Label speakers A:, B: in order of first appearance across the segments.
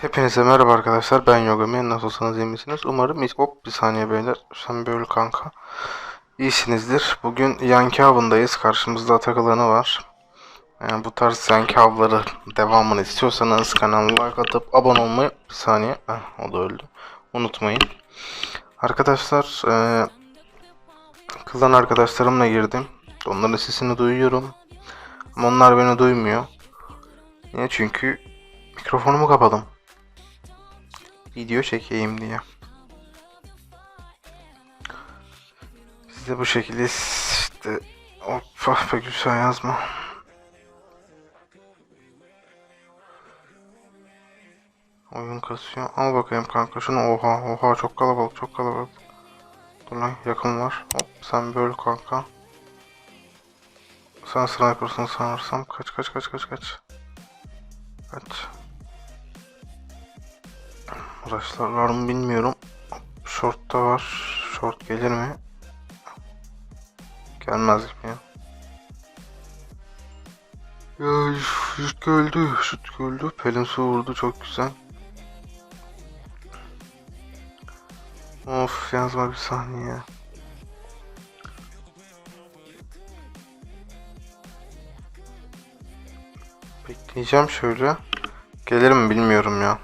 A: Hepinize merhaba arkadaşlar. Ben Yogami. Nasılsınız iyi misiniz? Umarım iyi. Hop bir saniye beyler. Sen böyle kanka. İyisinizdir. Bugün Yankı avındayız. Karşımızda Atak var. Yani bu tarz Yankı avları devamını istiyorsanız kanala like atıp abone olmayı bir saniye. Heh, o da öldü. Unutmayın. Arkadaşlar eee kızan arkadaşlarımla girdim. Onların sesini duyuyorum. Ama onlar beni duymuyor. Niye? Çünkü mikrofonumu kapadım video çekeyim diye. Size bu şekilde işte hoppa pek güzel yazma. Oyun kasıyor. Al bakayım kanka şunu. Oha oha çok kalabalık çok kalabalık. Dur lan yakın var. Hop sen böyle kanka. Sen sniper'sın sanırsam. Kaç kaç kaç kaç kaç. Kaç. Rushlarlar mı bilmiyorum. Short da var. Short gelir mi? Gelmez gibi ya. Ya şut öldü. Şut öldü. Pelin su vurdu. Çok güzel. Of yazma bir saniye. Bekleyeceğim şöyle. Gelir mi bilmiyorum ya.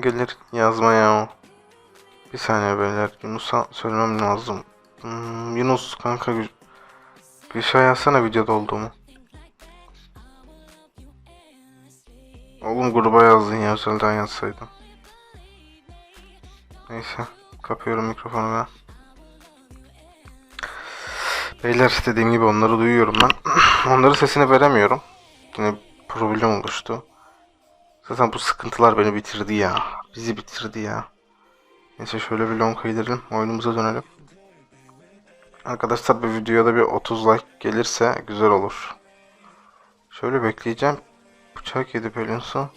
A: Gelir yazma ya. Bir saniye beyler. Yunus'a söylemem lazım. Hmm, Yunus kanka bir, şey yazsana videoda olduğumu. Oğlum gruba yazdın ya özelden yazsaydın. Neyse. Kapıyorum mikrofonu ben. Beyler dediğim gibi onları duyuyorum ben. Onların sesini veremiyorum. Yine problem oluştu. Zaten bu sıkıntılar beni bitirdi ya. Bizi bitirdi ya. Neyse şöyle bir long gidelim. Oyunumuza dönelim. Arkadaşlar bu videoda bir 30 like gelirse güzel olur. Şöyle bekleyeceğim. Bıçak yedi Pelinsu.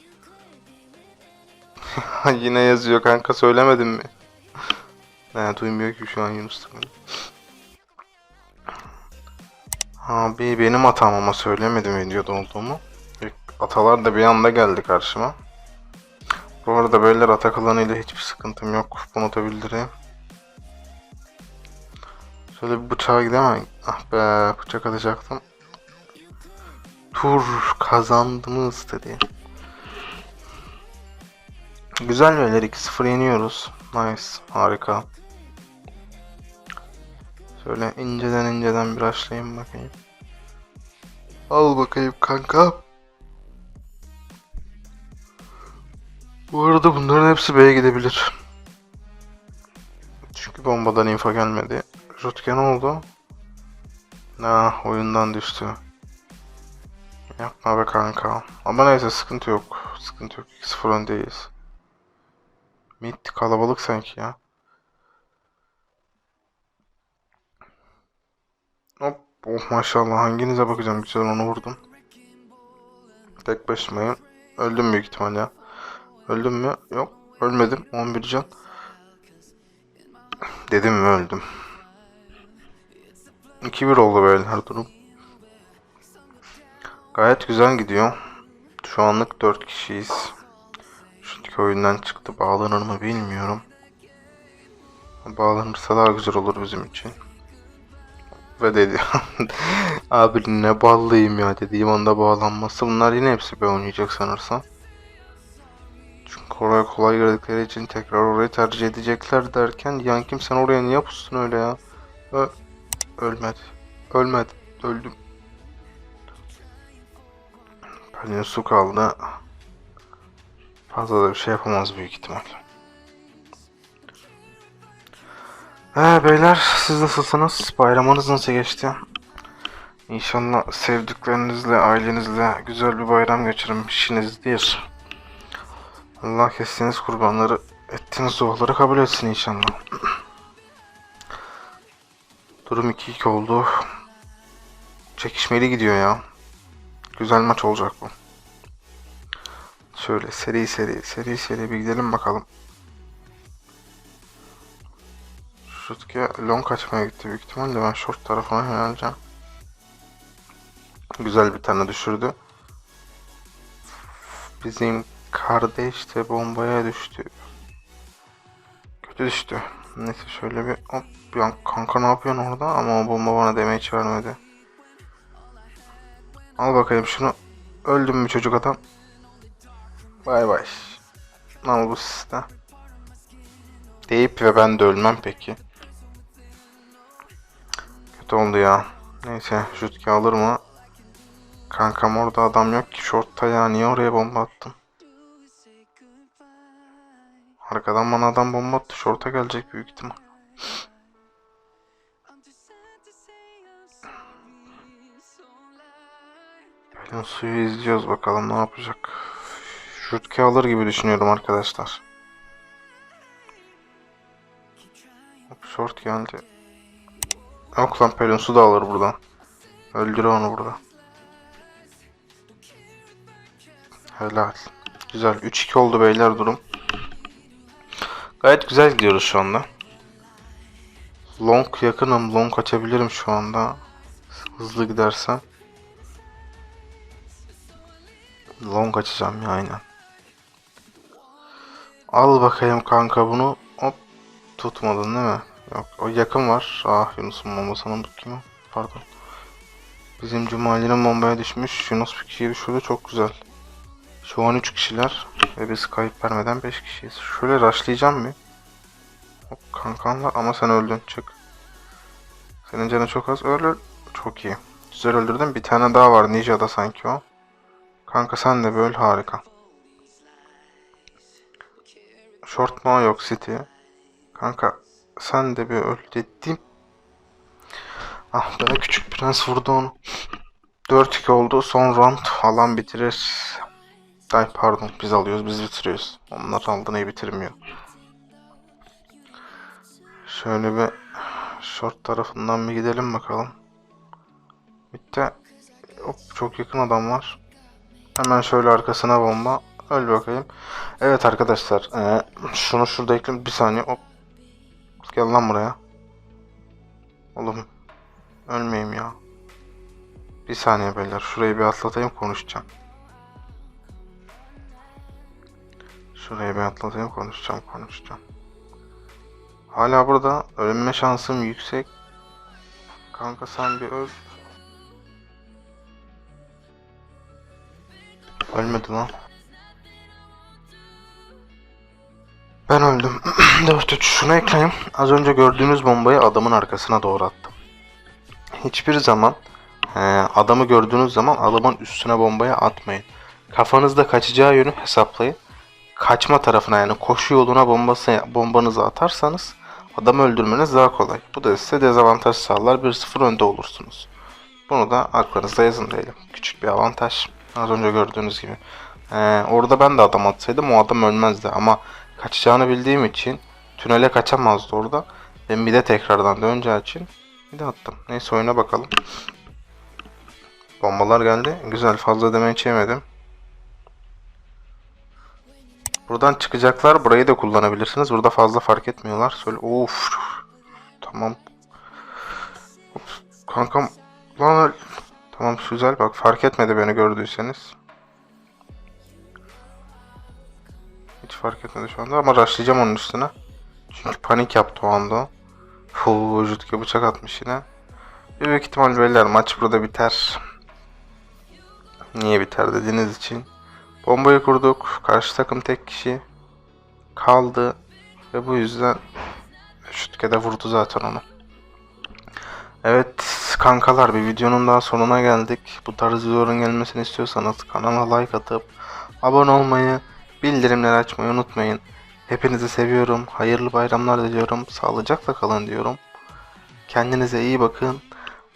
A: Yine yazıyor kanka söylemedim mi? Ne duymuyor ki şu an Yunus. Abi benim hatam ama söylemedim videoda olduğumu. Atalar da bir anda geldi karşıma. Bu arada beyler atak alanıyla hiçbir sıkıntım yok. Bunu da bildireyim. Şöyle bir bıçağa gidemem. Ah be bıçak atacaktım. Tur kazandınız dedi. Güzel beyler 2-0 yeniyoruz. Nice harika. Şöyle inceden inceden bir açlayayım bakayım. Al bakayım kanka. Bu arada bunların hepsi B'ye gidebilir. Çünkü bombadan info gelmedi. Rutgen oldu. Ah oyundan düştü. Yapma be kanka. Ama neyse sıkıntı yok. Sıkıntı yok. 2-0 öndeyiz. Mid kalabalık sanki ya. Hop. Oh maşallah hanginize bakacağım güzel onu vurdum. Tek başımayım. Öldüm büyük ihtimal ya. Öldüm mü? Yok. Ölmedim. 11 can. Dedim mi öldüm. 2-1 oldu böyle her durum. Gayet güzel gidiyor. Şu anlık 4 kişiyiz. Çünkü oyundan çıktı. Bağlanır mı bilmiyorum. Bağlanırsa daha güzel olur bizim için. Ve dedi. Abi ne ballıyım ya dediğim anda bağlanması. Bunlar yine hepsi be oynayacak sanırsam. Çünkü oraya kolay girdikleri için tekrar orayı tercih edecekler derken Yankim sen oraya niye pustun öyle ya? Ö ölmedi. Ölmedi. Öldüm. Pelin su kaldı. Fazla da bir şey yapamaz büyük ihtimal. Ee beyler siz nasılsınız? Bayramınız nasıl geçti? İnşallah sevdiklerinizle, ailenizle güzel bir bayram geçirmişsinizdir. Allah kestiğiniz kurbanları ettiğiniz duaları kabul etsin inşallah. Durum 2-2 oldu. Çekişmeli gidiyor ya. Güzel maç olacak bu. Şöyle seri seri seri seri bir gidelim bakalım. Şutke long kaçmaya gitti büyük ihtimalle ben short tarafına yöneleceğim. Güzel bir tane düşürdü. Bizim kardeş de bombaya düştü. Kötü düştü. Neyse şöyle bir hop ya kanka ne yapıyorsun orada ama o bomba bana damage vermedi. Al bakayım şunu. Öldün mü çocuk adam? Bay bay. Bu siste. Deyip ve ben de ölmem peki. Kötü oldu ya. Neyse Jutki alır mı? Kankam orada adam yok ki shortta ya niye oraya bomba attın? Arkadan bana adam bomba attı shorta gelecek büyük ihtimal. Pelin suyu izliyoruz bakalım ne yapacak. Jutki alır gibi düşünüyorum arkadaşlar. Hop, short geldi. Yok lan Pelin su da alır buradan. Öldür onu burada. Helal. Güzel. 3-2 oldu beyler durum. Gayet güzel gidiyoruz şu anda. Long yakınım. Long açabilirim şu anda. Hızlı gidersem. Long açacağım ya aynen. Al bakayım kanka bunu. Hop. Tutmadın değil mi? Yok. O yakın var. Ah Yunus'un bombasını kim? Pardon. Bizim Cumali'nin bombaya düşmüş. Yunus bir düşürdü. Çok güzel. Şu an 3 kişiler. Ve biz kayıp vermeden 5 kişiyiz. Şöyle rushlayacağım mı? Hop kankan var ama sen öldün. Çık. Senin canı çok az. Öl öl. Çok iyi. Güzel öldürdün. Bir tane daha var. Ninja'da sanki o. Kanka sen de böyle harika. Short mu yok City. Kanka sen de bir öl dedim. Ah be küçük prens vurdu onu. 4-2 oldu. Son round alan bitirir. Ay pardon biz alıyoruz biz bitiriyoruz. Onlar aldı neyi bitirmiyor. Şöyle bir short tarafından bir gidelim bakalım. Bitti. Hop, çok yakın adam var. Hemen şöyle arkasına bomba. Öl bakayım. Evet arkadaşlar. eee, şunu şurada ekleyeyim. Bir saniye. Hop. Gel lan buraya. Oğlum. Ölmeyeyim ya. Bir saniye beyler. Şurayı bir atlatayım konuşacağım. Şurayı bir atlatayım konuşacağım konuşacağım. Hala burada. Ölme şansım yüksek. Kanka sen bir öl. Ölmedi lan. Ben öldüm. 4-3 şunu ekleyeyim. Az önce gördüğünüz bombayı adamın arkasına doğru attım. Hiçbir zaman e, adamı gördüğünüz zaman adamın üstüne bombayı atmayın. Kafanızda kaçacağı yönü hesaplayın. Kaçma tarafına yani koşu yoluna bombası, bombanızı atarsanız adamı öldürmeniz daha kolay. Bu da size dezavantaj sağlar. 1-0 önde olursunuz. Bunu da aklınızda yazın diyelim. Küçük bir avantaj. Az önce gördüğünüz gibi. Ee, orada ben de adam atsaydım o adam ölmezdi ama kaçacağını bildiğim için tünele kaçamazdı orada. Ben bir de tekrardan döneceği için bir de attım. Neyse oyuna bakalım. Bombalar geldi. Güzel fazla damage yemedim. Buradan çıkacaklar. Burayı da kullanabilirsiniz. Burada fazla fark etmiyorlar. Söyle. Of. Tamam. Kankam. Lan Tamam güzel bak fark etmedi beni gördüyseniz. Hiç fark etmedi şu anda ama rushlayacağım onun üstüne. Çünkü panik yaptı o anda. Fuuu Jutke bıçak atmış yine. Büyük ihtimal beyler maç burada biter. Niye biter dediğiniz için. Bombayı kurduk. Karşı takım tek kişi kaldı. Ve bu yüzden Jutke de vurdu zaten onu. Evet kankalar bir videonun daha sonuna geldik. Bu tarz videoların gelmesini istiyorsanız kanala like atıp abone olmayı, bildirimleri açmayı unutmayın. Hepinizi seviyorum. Hayırlı bayramlar diliyorum. Sağlıcakla kalın diyorum. Kendinize iyi bakın.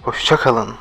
A: Hoşça kalın.